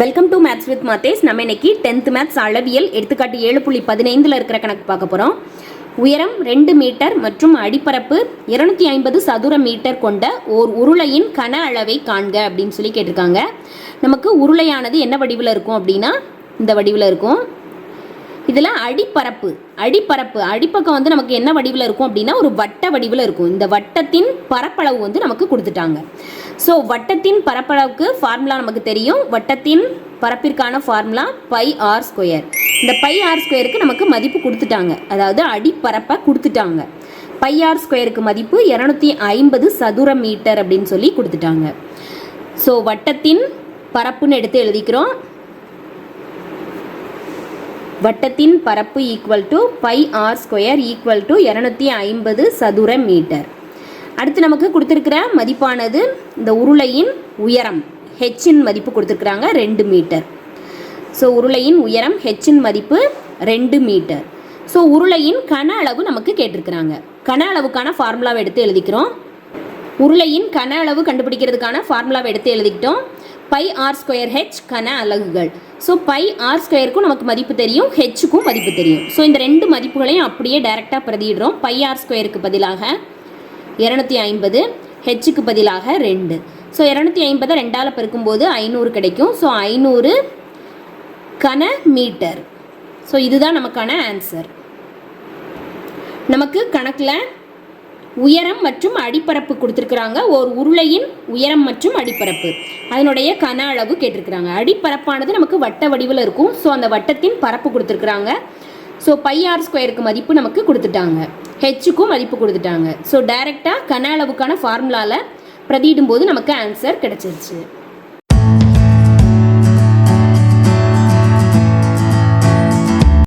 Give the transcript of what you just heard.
Welcome to maths with Mathes நம்ம இன்னைக்கு tenth maths அளவியல் எடுத்துக்காட்டு ஏழு புள்ளி பதினைந்தில் இருக்கிற கணக்கு பார்க்க போகிறோம் உயரம் ரெண்டு மீட்டர் மற்றும் அடிப்பரப்பு இருநூத்தி ஐம்பது சதுர மீட்டர் கொண்ட ஓர் உருளையின் கன அளவை காண்க அப்படின்னு சொல்லி கேட்டிருக்காங்க. நமக்கு உருளையானது என்ன வடிவில் இருக்கும் அப்படின்னா இந்த வடிவில் இருக்கும். இதில் அடிப்பரப்பு அடிப்பரப்பு அடிப்பக்கம் வந்து நமக்கு என்ன வடிவில் இருக்கும் அப்படின்னா ஒரு வட்ட வடிவில் இருக்கும். இந்த வட்டத்தின் பரப்பளவு வந்து நமக்கு கொடுத்துட்டாங்க. ஸோ வட்டத்தின் பரப்பளவுக்கு ஃபார்முலா நமக்கு தெரியும். வட்டத்தின் பரப்பிற்கான ஃபார்முலா பை ஆர் ஸ்கொயர் இந்த பை ஆர் ஸ்கொயருக்கு நமக்கு மதிப்பு கொடுத்துட்டாங்க. அதாவது அடிப்பரப்பை கொடுத்துட்டாங்க. பை ஆர் ஸ்கொயருக்கு மதிப்பு இரநூத்தி ஐம்பது சதுர மீட்டர் அப்படின்னு சொல்லி கொடுத்துட்டாங்க. ஸோ வட்டத்தின் பரப்புன்னு எடுத்து எழுதிக்கிறோம். வட்டத்தின் பரப்பு equal to pi r square equal to இரநூத்தி ஐம்பது சதுர மீட்டர். அடுத்து நமக்கு கொடுத்துருக்கிற மதிப்பானது இந்த உருளையின் உயரம். ஹெச்சின் மதிப்பு கொடுத்துருக்குறாங்க ரெண்டு மீட்டர். ஸோ உருளையின் உயரம் ஹெச்சின் மதிப்பு ரெண்டு மீட்டர். ஸோ உருளையின் கன அளவு நமக்கு கேட்டிருக்கிறாங்க. கன அளவுக்கான ஃபார்முலாவை எடுத்து எழுதிக்கிறோம். உருளையின் கன அளவு கண்டுபிடிக்கிறதுக்கான ஃபார்முலாவை எடுத்து எழுதிக்கிட்டோம். பை ஆர் ஸ்கொயர் ஹெச் கன அலகுகள். ஸோ பை ஆர் ஸ்கொயருக்கும் நமக்கு மதிப்பு தெரியும் ஹெச்சுக்கும் மதிப்பு தெரியும். ஸோ இந்த ரெண்டு மதிப்புகளையும் அப்படியே டைரெக்டாக பிரதியிடுறோம். பை ஆர் ஸ்கொயருக்கு பதிலாக இரநூத்தி ஐம்பது ஹெச்சுக்கு பதிலாக ரெண்டு. ஸோ இரநூத்தி ஐம்பதை ரெண்டால் பெருக்கும்போது ஐநூறு கிடைக்கும். ஸோ ஐநூறு கன மீட்டர். ஸோ இதுதான் நமக்கான ஆன்சர் நமக்கு கணக்கில் உயரம் மற்றும் அடிப்பரப்பு கொடுத்துருக்குறாங்க. ஒரு உருளையின் உயரம் மற்றும் அடிப்பரப்பு. அதனுடைய கன அளவு கேட்டிருக்கிறாங்க. அடிப்பரப்பானது நமக்கு வட்ட வடிவில் இருக்கும். ஸோ அந்த வட்டத்தின் பரப்பு கொடுத்துருக்குறாங்க. ஸோ பை ஆர் ஸ்கொயருக்கு மதிப்பு நமக்கு கொடுத்துட்டாங்க. ஹெச்சுக்கும் மதிப்பு கொடுத்துட்டாங்க. ஸோ டைரெக்டாக கன அளவுக்கான ஃபார்முலாவில் பிரதியிடும் போது நமக்கு ஆன்சர் கிடச்சிருச்சு.